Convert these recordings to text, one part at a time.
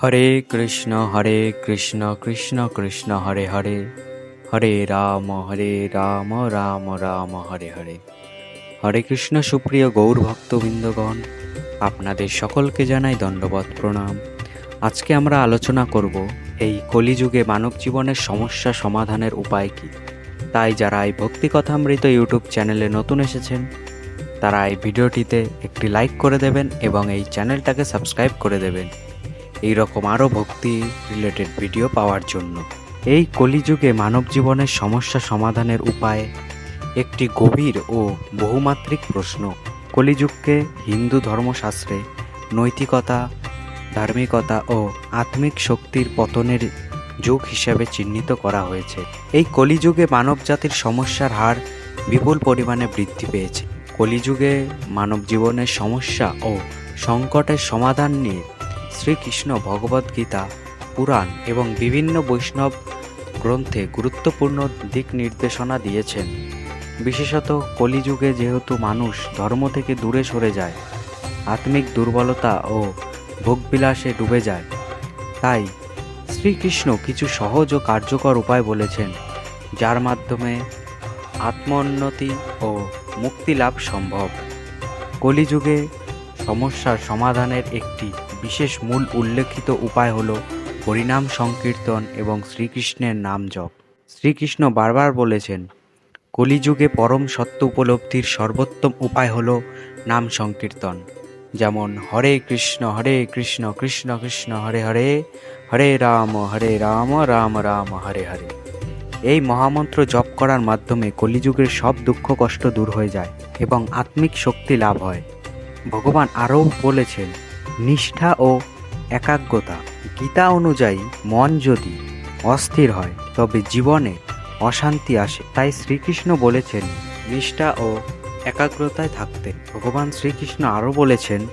হরে কৃষ্ণ হরে কৃষ্ণ কৃষ্ণ কৃষ্ণ, হরে হরে। হরে রাম হরে রাম রাম রাম, হরে হরে। হরে কৃষ্ণ, সুপ্রিয় গৌর ভক্তবৃন্দগণ, আপনাদের সকলকে জানাই দণ্ডবত প্রণাম। আজকে আমরা আলোচনা করব এই কলিযুগে মানব জীবনের সমস্যা সমাধানের উপায় কী? তাই যারা এই ভক্তিকথামৃত ইউটিউব চ্যানেলে নতুন এসেছেন, তারা এই ভিডিওটিতে একটি লাইক করে দেবেন এবং এই চ্যানেলটাকে সাবস্ক্রাইব করে দেবেন। এই রকম আরও ভক্তি রিলেটেড ভিডিও পাওয়ার জন্য। এই কলিযুগে মানব জীবনের সমস্যা সমাধানের উপায় একটি গভীর ও বহুমাত্রিক প্রশ্ন। কলিযুগকে হিন্দু ধর্মশাস্ত্রে নৈতিকতা, ধার্মিকতা ও আত্মিক শক্তির পতনের যুগ হিসেবে চিহ্নিত করা হয়েছে। এই কলিযুগে মানবজাতির সমস্যার হার বিপুল পরিমাণে বৃদ্ধি পেয়েছে। কলিযুগে মানব জীবনের সমস্যা ও সংকটের সমাধান নিয়ে শ্রীকৃষ্ণ ভগবদ্গীতা পুরাণ এবং বিভিন্ন বৈষ্ণব গ্রন্থে গুরুত্বপূর্ণ দিক নির্দেশনা দিয়েছেন। বিশেষত কলিযুগে যেহেতু মানুষ ধর্ম থেকে দূরে সরে যায়, আত্মিক দুর্বলতা ও ভোগবিলাসে ডুবে যায়, তাই শ্রীকৃষ্ণ কিছু সহজ ও কার্যকর উপায় বলেছেন, যার মাধ্যমে আত্মোন্নতি ও মুক্তি লাভ সম্ভব। কলিযুগে সমস্যার সমাধানের একটি বিশেষ মূল উল্লেখিত উপায় হল হরিনাম সংকীর্তন এবং শ্রীকৃষ্ণের নাম জপ। শ্রীকৃষ্ণ বারবার বলেছেন, কলিযুগে পরম সত্য উপলব্ধির সর্বোত্তম উপায় হল নাম সংকীর্তন। যেমন, হরে কৃষ্ণ হরে কৃষ্ণ কৃষ্ণ কৃষ্ণ, হরে হরে হরে রাম হরে রাম রাম রাম, হরে হরে। এই মহামন্ত্র জপ করার মাধ্যমে কলিযুগের সব দুঃখ, কষ্ট দূর হয়ে যায় এবং আত্মিক শক্তি লাভ হয়। ভগবান আরও বলেছেন নিষ্ঠা ও একাগ্রতা। গীতা অনুযায়ী মন যদি অস্থির হয়, তবে জীবনে অশান্তি আসে। তাই শ্রীকৃষ্ণ বলেছেন, নিষ্ঠা ও একাগ্রতায় থাকতে। ভগবান শ্রীকৃষ্ণ আরও বলেছেন,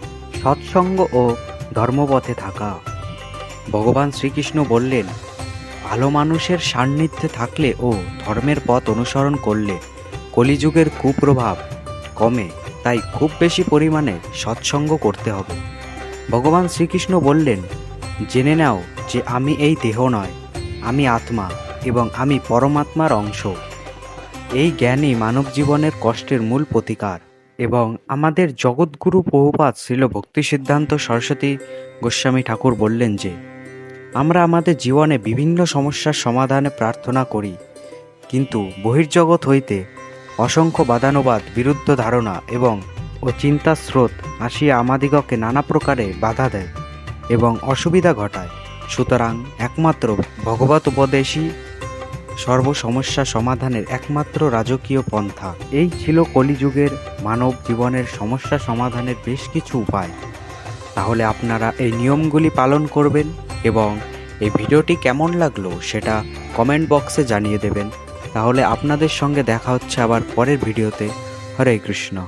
সৎসঙ্গ ও ধর্মপথে থাকা। ভগবান শ্রীকৃষ্ণ বললেন, ভালো মানুষের সান্নিধ্যে থাকলে ও ধর্মের পথ অনুসরণ করলে কলিযুগের কুপ্রভাব কমে। তাই খুব বেশি পরিমাণে সৎসঙ্গ করতে হবে। ভগবান শ্রীকৃষ্ণ বললেন, জেনে নাও যে আমি এই দেহ নয়, আমি আত্মা এবং আমি পরমাত্মার অংশ। এই জ্ঞানই মানব জীবনের কষ্টের মূল প্রতিকার এবং আমাদের জগৎগুরু বহুপাত শ্রীল ভক্তি সিদ্ধান্ত সরস্বতী গোস্বামী ঠাকুর বললেন যে, আমরা আমাদের জীবনে বিভিন্ন সমস্যার সমাধানে প্রার্থনা করি, কিন্তু বহির্জগৎ হইতে অসংখ্য বাদানুবাদ বিরুদ্ধ ধারণা এবং ও চিন্তার স্রোত আসিয়া আমাদিগকে নানা প্রকারে বাধা দেয় এবং অসুবিধা ঘটায়। সুতরাং একমাত্র ভগবত উপদেশই সর্বসমস্যা সমাধানের একমাত্র রাজকীয় পন্থা। এই ছিল কলিযুগের মানব জীবনের সমস্যা সমাধানের বেশ কিছু উপায়। তাহলে আপনারা এই নিয়মগুলি পালন করবেন এবং এই ভিডিওটি কেমন লাগল সেটা কমেন্ট বক্সে জানিয়ে দেবেন। তাহলে আপনাদের সঙ্গে দেখা হচ্ছে আবার পরের ভিডিওতে। হরে কৃষ্ণ।